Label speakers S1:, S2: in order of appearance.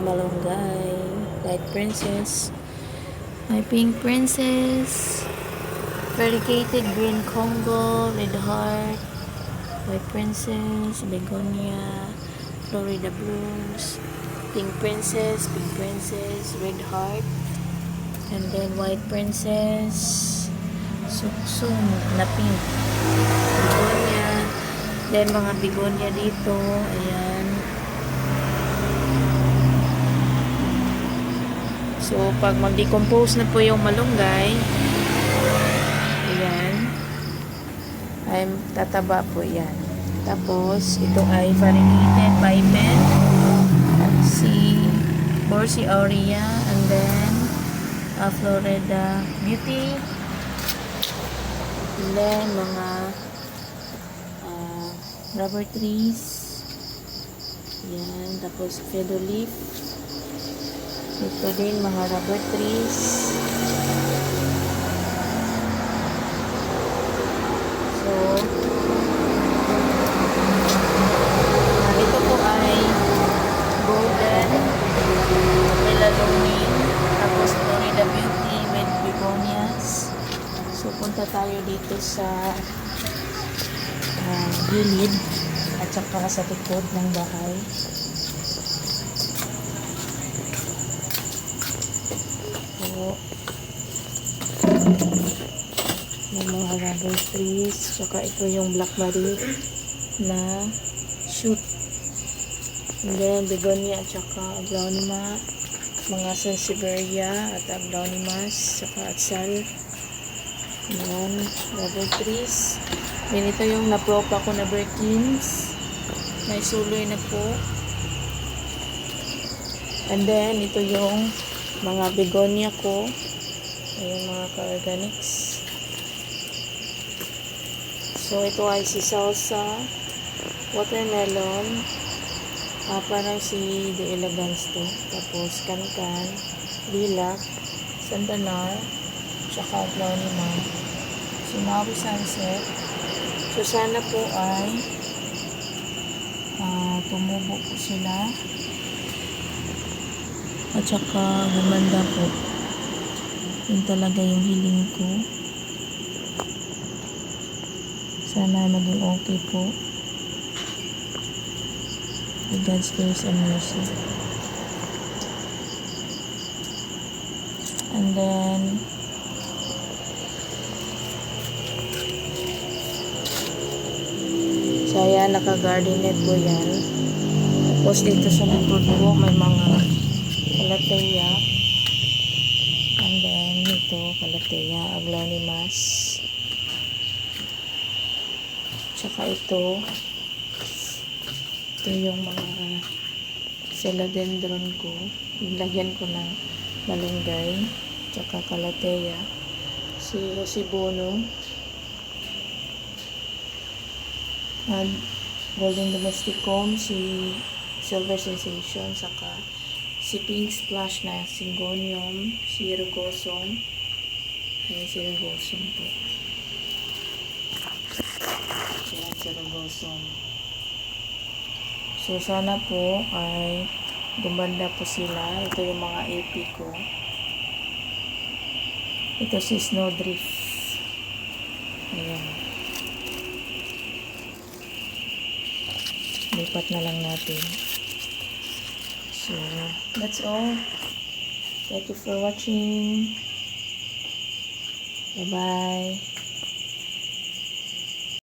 S1: malunggay. Light princess. My pink princess. Variegated green Congo, red heart, white princess, begonia, Florida blues, pink princess, pink princess, red heart, and then white princess, suksum na pink, begonia, then mga begonia dito, ayan. So, pag mag-decompose na po yung malunggay, ayan, ay tataba po yan. Tapos, ito ay variegated pipen, si Borsi aurea, and then, uh, Florida beauty, and then, mga uh, rubber trees, yan, tapos feather leaf, ito din, mga rubber trees, So, ah, ito po ay golden, melaloni, tapos Florida Beauty with begonias. So, punta tayo dito sa ah, gilid at saka sa likod ng bahay. So, yung mga rubber trees, tsaka ito yung blackberry na shoot. And then, begonia at saka aglonema, mga sansevieria at aglonimas, tsaka atsal. Ayan, rubber trees. Then, ito yung napropa ko na Birkins. May suloy na po. And then, ito yung mga begonia ko. Ayun, mga ka-organics. So, ito ay si salsa, watermelon, ah, parang si De Elegance to. Tapos, kankan, lilac, sandanar, tsaka aglonema. Sinabi sunset. So, sana po ay ah, tumubo po sila. At saka gumanda po. Yun talaga yung hiling ko. Sana maging okay po. With God's grace and mercy. And then, so ayan, naka-garden net po yan. Tapos dito sa likod po, may mga kalateya. And then, ito, kalateya, aglonimas. Tsaka ito, ito yung mga philodendron ko. Nilagyan ko ng malunggay, tsaka kalateya. Si Rosibono, and Golden Domesticum, si Silver Sensation, saka si Pink Splash na Syngonium, si Rugosum, ayan si Rugosum po. Ayan si Rugosum. So, sana po ay gumanda po sila. Ito yung mga AP ko. Ito si Snowdrift. Ayan. Lipat na lang natin. So, that's all. Thank you for watching. Bye-bye.